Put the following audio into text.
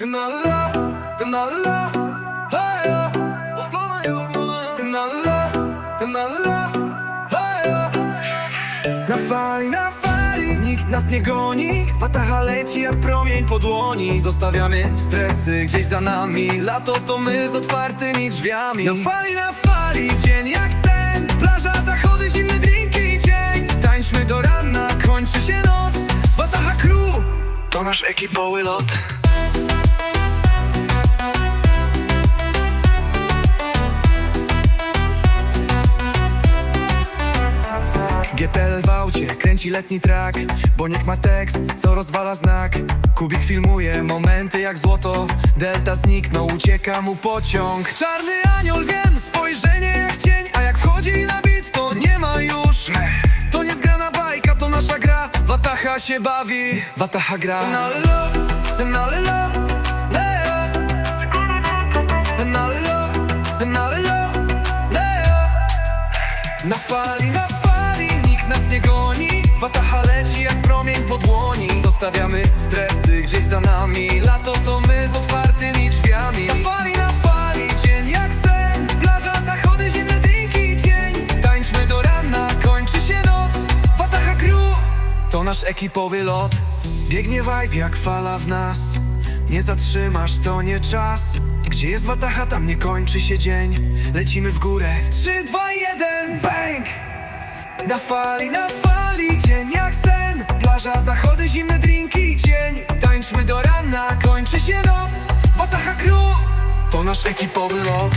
Na la, ty na fali, na fali, nikt nas nie goni. Wataha leci jak promień po dłoni. Zostawiamy stresy gdzieś za nami. Lato to my z otwartymi drzwiami. Na fali, na fali, dzień jak sen. Plaża, zachody, zimne drinki, dzień. Tańczmy do rana, kończy się noc. Wataha crew. To nasz ekipowy lot GPL w aucie, kręci letni track Boniek ma tekst, co rozwala znak. Kubik filmuje momenty jak złoto Delta zniknął, ucieka mu pociąg. Czarny anioł, wiem, spojrzenie jak cień A jak wchodzi na bit, to nie ma już. To nie zgrana bajka, to nasza gra. Wataha się bawi, Wataha gra. Na lo, na lo, na fali, na fali, promień po dłoni. Zostawiamy stresy gdzieś za nami. Lato to my z otwartymi drzwiami. Na fali, na fali, dzień jak sen. Plaża, zachody, zimne drinki, dzień. Tańczmy do rana, kończy się noc. Wataha crew to nasz ekipowy lot. Biegnie vibe jak fala w nas. Nie zatrzymasz, to nie czas. Gdzie jest Wataha, tam nie kończy się dzień. Lecimy w górę. 3, 2, 1, bang! Na fali, na fali, się noc Wataha crew to nasz ekipowy lot